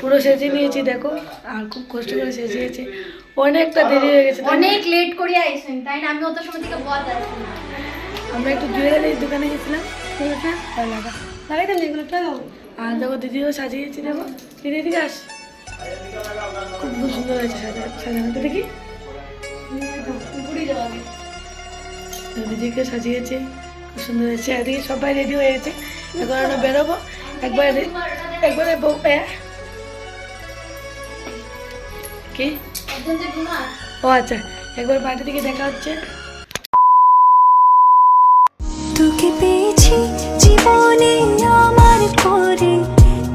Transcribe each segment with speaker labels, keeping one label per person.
Speaker 1: পুরো সেজে নিয়েছি দেখো। আর খুব কষ্ট করে সেজিয়েছি অনেকটা দেরি হয়ে গেছে
Speaker 2: অনেক লেট করে আইসেন তাই না? আমি অত সময় থেকে বদ আছি
Speaker 1: আমরা একটু জুয়েলারির দোকানে গেছিলাম। লাগা লাগাই দেন এগুলো আর দেখো দিদিও সাজিয়েছি দেখো। দিদি দিকে আস। খুব সুন্দর হয়েছে সাজা সাজানোটা দেখি। দিদিকে সাজিয়েছে খুব সুন্দর হয়েছে। এদিকে সবাই রেডি হয়ে গেছে। এখন আমরা বেরোবো। একবার একবারে বউ-? কি
Speaker 2: একজন যে গুণা
Speaker 1: ও আচ্ছা একবার বাড়ি থেকে দেখা হচ্ছে
Speaker 3: তোকে পেয়েছি জীবনে আমার পরে।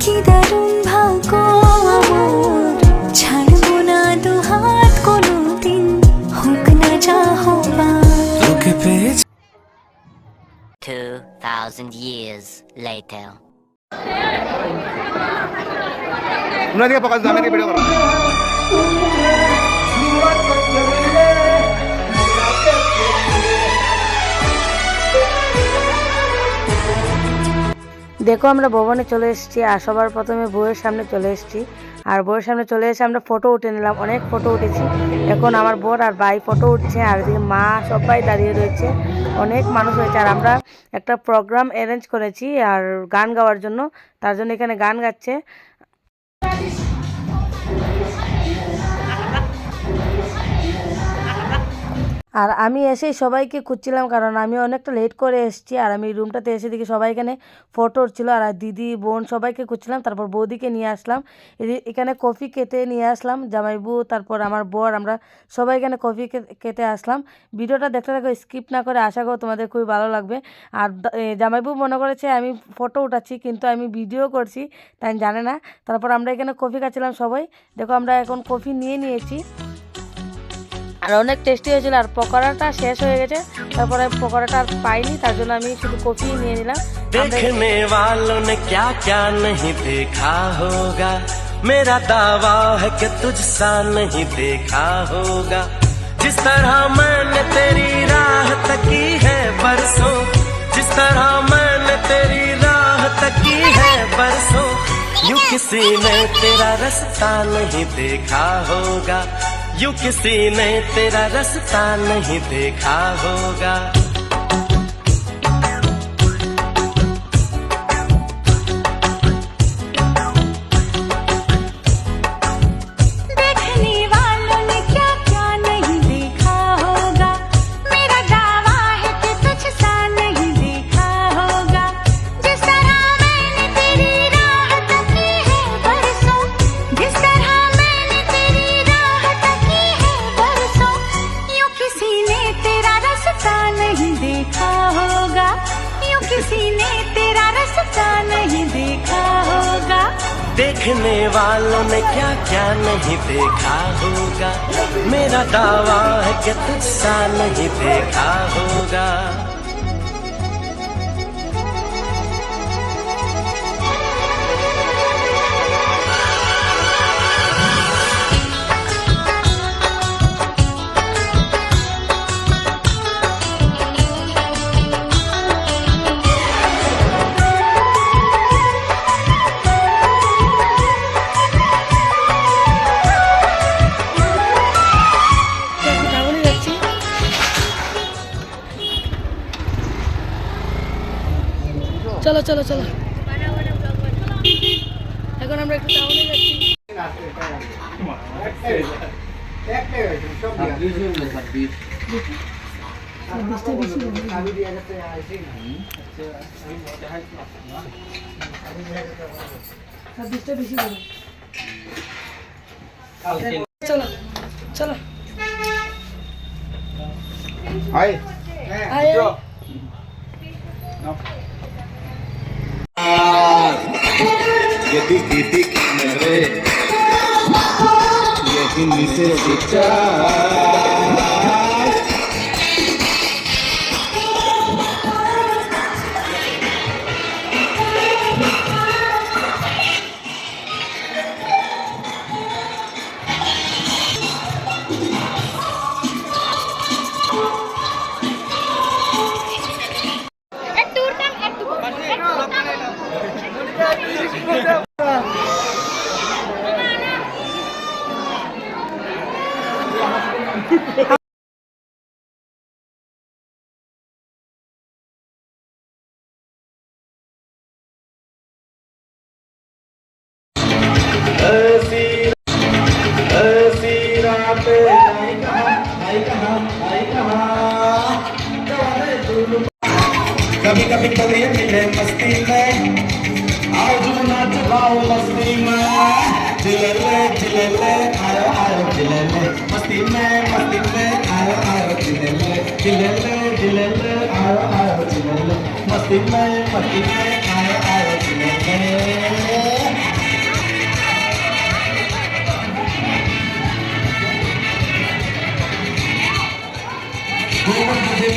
Speaker 3: কি দারুণ ভাগ্য আমার। ছাড়বো না দু হাত কোনোদিন হোক না যা হবার।
Speaker 4: তোকে পেয়েছি
Speaker 5: 2,000 years later.
Speaker 6: Nanti apa pakai sama ini video.
Speaker 1: দেখো, আমরা ভবনে চলে এসেছি আর সবার প্রথমে বইয়ের সামনে চলে এসেছি। আর বইয়ের সামনে চলে এসে আমরা ফটো উঠে নিলাম, অনেক ফটো উঠেছি। এখন আমার বোন আর ভাই ফটো উঠছে আর এদিকে মা সবাই দাঁড়িয়ে রয়েছে, অনেক মানুষ হয়েছে আর আমরা একটা প্রোগ্রাম অ্যারেঞ্জ করেছি আর গান গাওয়ার জন্য, তার জন্য এখানে গান গাচ্ছে। আর আমি এসেই সবাইকে খুঁজছিলাম কারণ আমি অনেকটা লেট করে এসেছি আর আমি রুমটাতে এসে দেখি সবাই এখানে ফটো উঠছিল আর দিদি, বোন সবাইকে খুঁজছিলাম, তারপর বৌদিকে নিয়ে আসলাম। এখানে কফি কেটে নিয়ে আসলাম, জামাইবু, তারপর আমার বর, আমরা সবাই এখানে কফি কেটে আসলাম। ভিডিওটা দেখতে থাকো স্কিপ না করে আশা করো তোমাদের খুবই ভালো লাগবে। আর জামাইবু মনে করেছে আমি ফটো উঠাচ্ছি, কিন্তু আমি ভিডিও করছি, তাই জানে না। তারপর আমরা এখানে কফি খাচ্ছিলাম সবাই। দেখো আমরা এখন কফি নিয়ে নিয়েছি। আর অনেক টেস্টি হয়েছিল আর পকোড়াটা শেষ হয়ে গেছে তারপরে পকোড়াটা আর পাইনি তার জন্য আমি শুধু কফি নিয়ে নিলাম আমরা-
Speaker 4: देखने वालों ने क्या क्या नहीं देखा होगा मेरा दावा है कि तुझसा नहीं देखा होगा जिस तरह मैंने तेरी राह तकी है बरसों जिस तरह मैंने तेरी राह तकी है बरसों यूं किसी ने तेरा रास्ता नहीं देखा होगा यूँ किसी ने तेरा रास्ता नहीं देखा होगा।
Speaker 3: किसी ने तेरा रास्ता नहीं देखा होगा।
Speaker 4: देखने वालों ने क्या क्या नहीं देखा होगा। मेरा दावा है कि तुझसा नहीं देखा होगा।
Speaker 1: চলো চলো। এখন আমরা একটু টাউনে যাচ্ছি। ছাব্বিশটা বেশি চলো। চলো আয় আয়।
Speaker 6: ये दिखी दिखी मेरे ये नीचे दिखा
Speaker 7: कभी कभी कभी मिले मस्ती में। आओ नाच पाओ मस्ती में। चिलले चिलले आयो आयो चिले मस्ती में मस्ती में आयो आयो चिले चिले चिले आयो आयो चिले मस्ती में मस्ती में आयो आयो चिले घूमन मुझे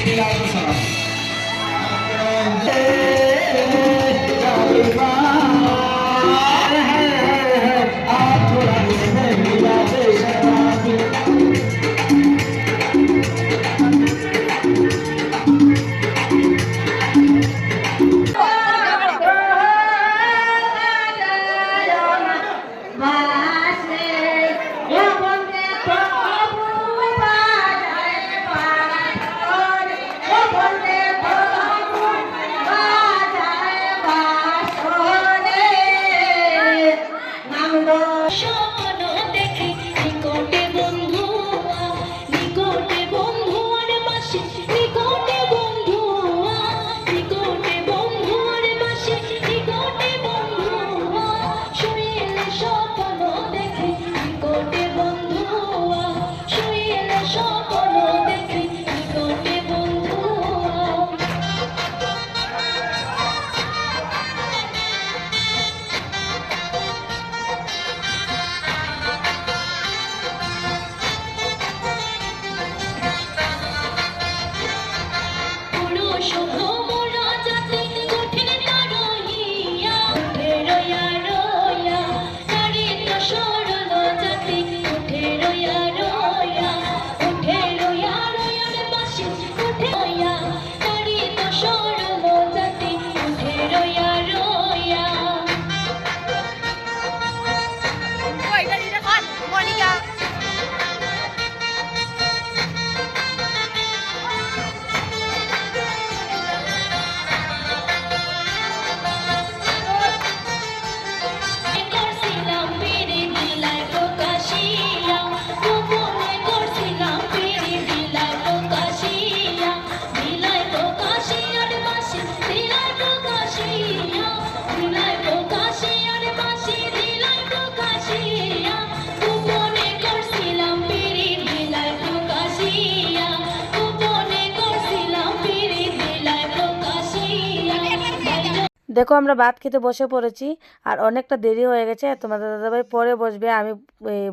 Speaker 2: দেখো,
Speaker 1: আমরা ভাত খেতে বসে পড়েছি আর অনেকটা দেরি হয়ে গেছে। তোমাদের দাদাভাই পরে বসবে। আমি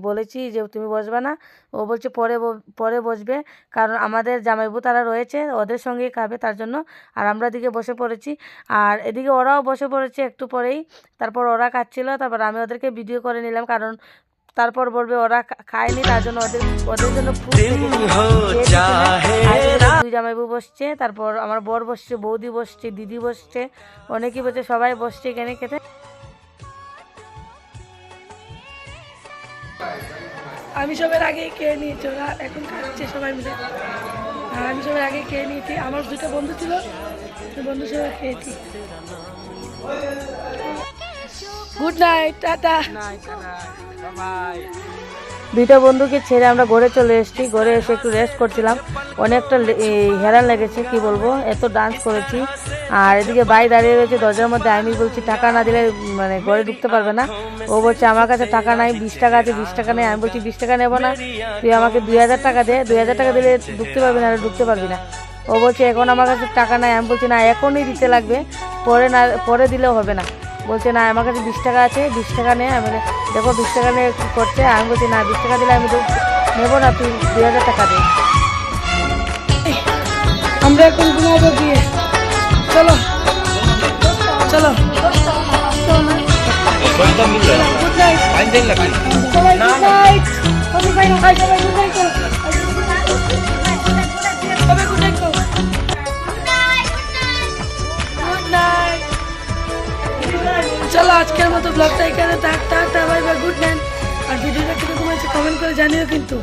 Speaker 1: বলেছি যে তুমি বসবে না। ও বলছে পরে পরে বসবে। কারণ আমাদের জামাইবু তারা রয়েছে, ওদের সঙ্গেই খাবে তার জন্য। আর আমরা এদিকে বসে পড়েছি। আর এদিকে ওরাও বসে পড়েছে একটু পরেই। তারপর ওরা খাচ্ছিলো, তারপর আমি ওদেরকে ভিডিও করে নিলাম। কারণ তারপর বলবে ওরা খায়নি তার জন্য ওদের ওদের জন্য দুই জামাইবু বসছে তারপর আমার বর বসছে বৌদি বসছে দিদি বসছে অনেকেই বসছে সবাই বসছে কেনে খেতে।
Speaker 8: আমি সবার আগে কে নিয়েছি ওরা এখন খাচ্ছে সবাই মিলে। হ্যাঁ, আমি সবার আগে কে নিয়েছি। আমার দুটো বন্ধু ছিল বন্ধু সবাই খেয়েছি। গুড নাইট টাটা
Speaker 1: দুইটা বন্ধুকে ছেড়ে আমরা ঘরে চলে এসেছি। ঘরে এসে একটু রেস্ট করছিলাম। অনেকটা লে- হেরান লেগেছে কি বলব? এত ডান্স করেছি। আর এদিকে বাই দাঁড়িয়ে রয়েছে দরজার মধ্যে। আমি বলছি টাকা না দিলে মানে ঘরে ঢুকতে পারবে না। ও বলছে আমার কাছে টাকা নাই বিশ টাকা আছে বিশ টাকা নেই। আমি বলছি বিশ টাকা নেব না। তুই আমাকে দুই হাজার টাকা দে। দুই হাজার টাকা দিলে ঢুকতে পারবি না ঢুকতে পারবি না। ও বলছে এখন আমার কাছে টাকা নাই। আমি বলছি না এখনই দিতে লাগবে। পরে না পরে দিলেও হবে না। বলছে না আমার কাছে বিশ টাকা আছে বিশ টাকা নে। আমি বলি, দেখো বিশ টাকা নিয়ে কী করছে? আমি বলছি না বিশ টাকা দিলে আমি তো নেব না তুই দুই হাজার টাকা দে।
Speaker 8: আমরা এখন ঘুমাবো গিয়ে। চলো চলো। গুড নাইট ব্লগটা এখানে থাক tata bye bye good night আর ভিডিওটা কীরকম হয়েছে কমেন্ট করে জানিও কিন্তু।